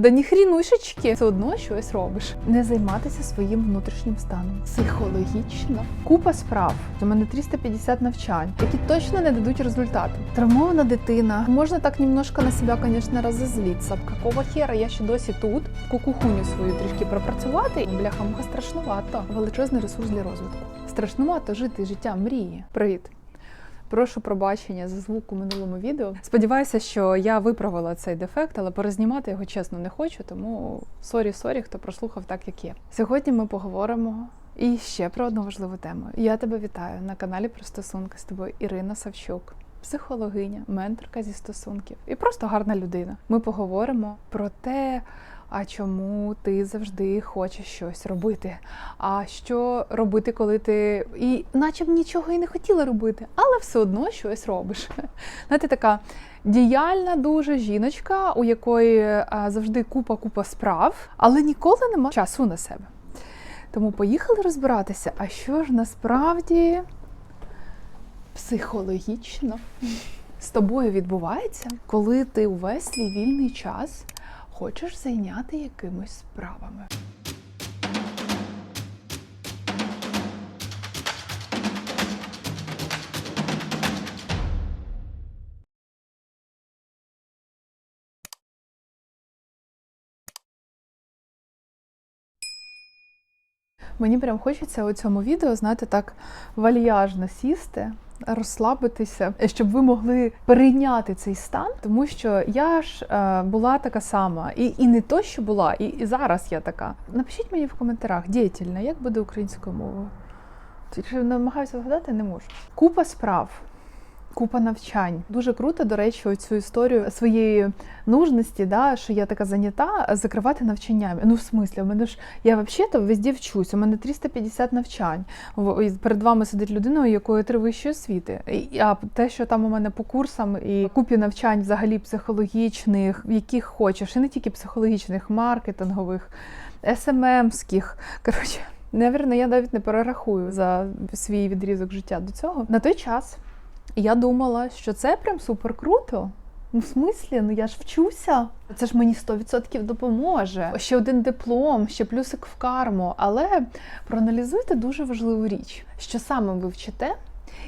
Да ні хрінушечки, все одно щось робиш. Не займатися своїм внутрішнім станом. Психологічно. Купа справ. У мене 350 навчань, які точно не дадуть результату. Травмована дитина. Можна так немножко на себе, звісно, розозлитися. Какого хера я ще досі тут? Кукухуню свою трішки пропрацювати. Бляха, муха страшнувато. Величезний ресурс для розвитку. Страшнувато жити життя мрії. Привіт. Прошу пробачення за звук у минулому відео. Сподіваюся, що я виправила цей дефект, але перезнімати його чесно не хочу, тому сорі, сорі, хто прослухав так, як є. Сьогодні ми поговоримо і ще про одну важливу тему. Я тебе вітаю на каналі про стосунки з тобою Ірина Савчук. Психологиня, менторка зі стосунків і просто гарна людина. Ми поговоримо про те, а чому ти завжди хочеш щось робити. А що робити, коли ти і наче б нічого і не хотіла робити, але все одно щось робиш. Знаєте, така діяльна дуже жіночка, у якої завжди купа-купа справ, але ніколи нема часу на себе. Тому поїхали розбиратися, а що ж насправді психологічно з тобою відбувається, коли ти увесь свій вільний час хочеш зайняти якимись справами. Мені прям хочеться у цьому відео, знаєте, так вальяжно сісти, розслабитися, щоб ви могли перейняти цей стан, тому що я ж е, була така сама, і, і не то, що була, і, і зараз я така. Напишіть мені в коментарях, діятельна, як буде українською мовою. Намагаюся згадати, не можу. Купа справ. Купа навчань. Дуже круто, до речі, цю історію своєї нужності, да, що я така зайнята, закривати навчаннями. Ну, в смислі, у мене ж я взагалі-то везде вчусь. У мене 350 навчань. Перед вами сидить людина, у якої три вищі освіти. А те, що там у мене по курсам і купі навчань взагалі психологічних, яких хочеш, і не тільки психологічних, маркетингових, СММських. Коротше, Навірно, я навіть не перерахую за свій відрізок життя до цього. На той час я думала, що це прям супер круто. Ну, в смислі, ну я ж вчуся. Це ж мені 100% допоможе. Ще один диплом, ще плюсик в карму. Але проаналізуйте дуже важливу річ, що саме ви вчите,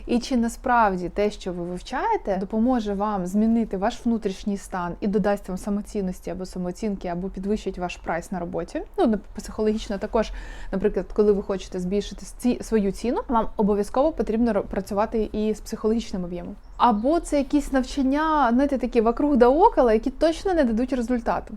і чи насправді те, що ви вивчаєте, допоможе вам змінити ваш внутрішній стан і додасть вам самоцінності або самооцінки, або підвищить ваш прайс на роботі. Ну, психологічно також, наприклад, коли ви хочете збільшити свою ціну, вам обов'язково потрібно працювати і з психологічним об'ємом. Або це якісь навчання, знаєте, такі вокруг да около, які точно не дадуть результату.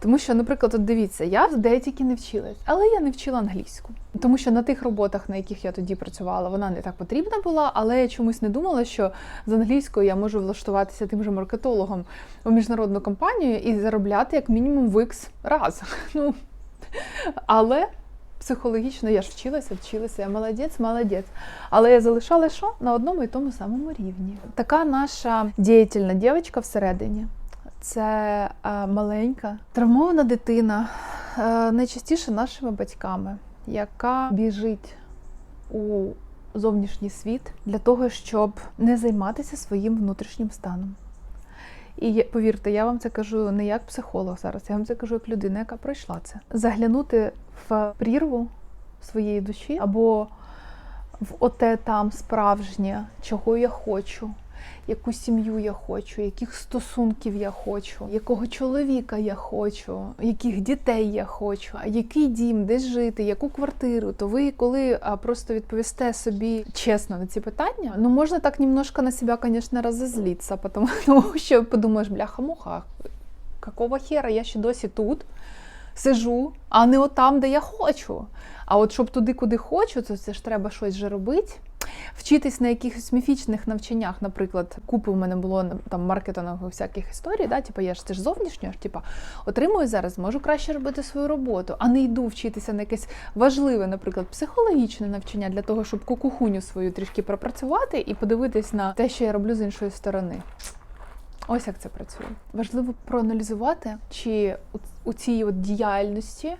Тому що, наприклад, от дивіться, я в деякі не вчилась, але я не вчила англійську. Тому що на тих роботах, на яких я тоді працювала, вона не так потрібна була, але я чомусь не думала, що з англійською я можу влаштуватися тим же маркетологом у міжнародну компанію і заробляти як мінімум в X раз. Ну, але психологічно я ж вчилася, вчилася, я молодець, молодець. Але я залишала що на одному і тому самому рівні. Така наша діятельна дівчинка всередині. Це е, маленька травмована дитина, е, найчастіше нашими батьками, яка біжить у зовнішній світ для того, щоб не займатися своїм внутрішнім станом. І повірте, я вам це кажу не як психолог зараз, я вам це кажу як людина, яка пройшла це. Заглянути в прірву своєї душі або в оте там справжнє, чого я хочу, яку сім'ю я хочу, яких стосунків я хочу, якого чоловіка я хочу, яких дітей я хочу, а який дім, де жити, яку квартиру, то ви коли просто відповісте собі чесно на ці питання, ну можна так немножко на себе, звісно, розозлитися, тому що подумаєш, бляха-муха, какого хера я ще досі тут сижу, а не отам, де я хочу. А от щоб туди, куди хочу, то це ж треба щось же робити. Вчитись на якихось міфічних навчаннях, наприклад, купи в мене було там маркетингових всяких історій, да, типу, я ж це ж зовнішньо, ж, типу, отримую зараз, можу краще робити свою роботу, а не йду вчитися на якесь важливе, наприклад, психологічне навчання для того, щоб кукухуню свою трішки пропрацювати і подивитись на те, що я роблю з іншої сторони. Ось як це працює. Важливо проаналізувати, чи у- цій от діяльності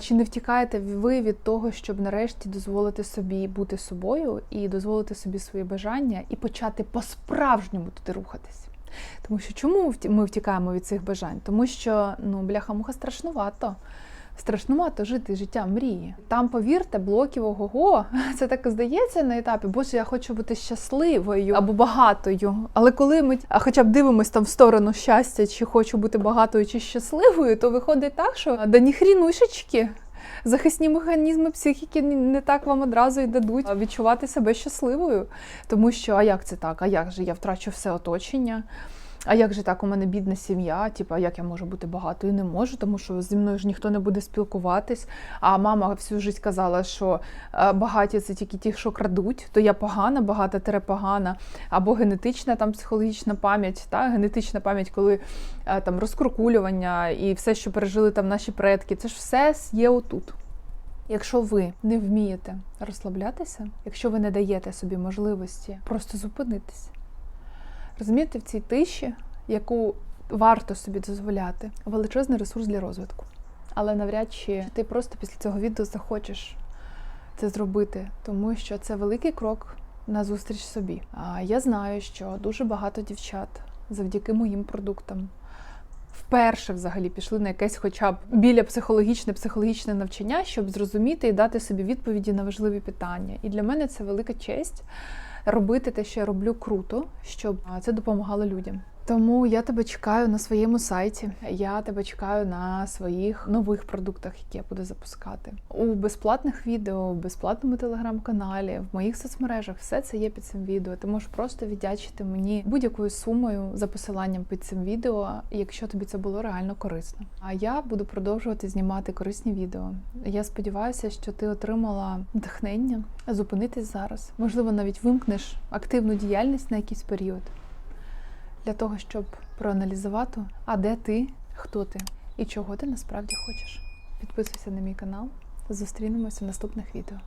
чи не втікаєте ви від того, щоб нарешті дозволити собі бути собою і дозволити собі свої бажання і почати по-справжньому туди рухатись. Тому що чому ми втікаємо від цих бажань? Тому що ну бляха-муха страшнувато. Страшнувато жити життя мрії. Там, повірте, блоків ого-го, це так здається на етапі. Боже, я хочу бути щасливою або багатою. Але коли ми хоча б дивимося там в сторону щастя, чи хочу бути багатою чи щасливою, то виходить так, що да ніхрінушечки. Захисні механізми психіки не так вам одразу й дадуть відчувати себе щасливою. Тому що, а як це так? А як же я втрачу все оточення? А як же так, у мене бідна сім'я? Типу, а як я можу бути багатою? Не можу, тому що зі мною ж ніхто не буде спілкуватись. А мама всю життя казала, що е, багаті це тільки ті, що крадуть, то я погана, багата тере погана, або генетична там психологічна пам'ять, та генетична пам'ять, коли е, там розкуркулювання і все, що пережили там наші предки, це ж все є отут. Якщо ви не вмієте розслаблятися, якщо ви не даєте собі можливості просто зупинитися, розумієте, в цій тиші, яку варто собі дозволяти, величезний ресурс для розвитку. Але навряд чи ти просто після цього відео захочеш це зробити, тому що це великий крок на зустріч собі. А я знаю, що дуже багато дівчат завдяки моїм продуктам вперше взагалі пішли на якесь, хоча б біля психологічне психологічне навчання, щоб зрозуміти і дати собі відповіді на важливі питання. І для мене це велика честь робити те, що я роблю круто, щоб це допомагало людям. Тому я тебе чекаю на своєму сайті. Я тебе чекаю на своїх нових продуктах, які я буду запускати. У безплатних відео, в безплатному телеграм-каналі, в моїх соцмережах все це є під цим відео. Ти можеш просто віддячити мені будь-якою сумою за посиланням під цим відео, якщо тобі це було реально корисно. А я буду продовжувати знімати корисні відео. Я сподіваюся, що ти отримала натхнення зупинитись зараз. Можливо, навіть вимкнеш активну діяльність на якийсь період для того, щоб проаналізувати, а де ти, хто ти і чого ти насправді хочеш. Підписуйся на мій канал. Зустрінемося в наступних відео.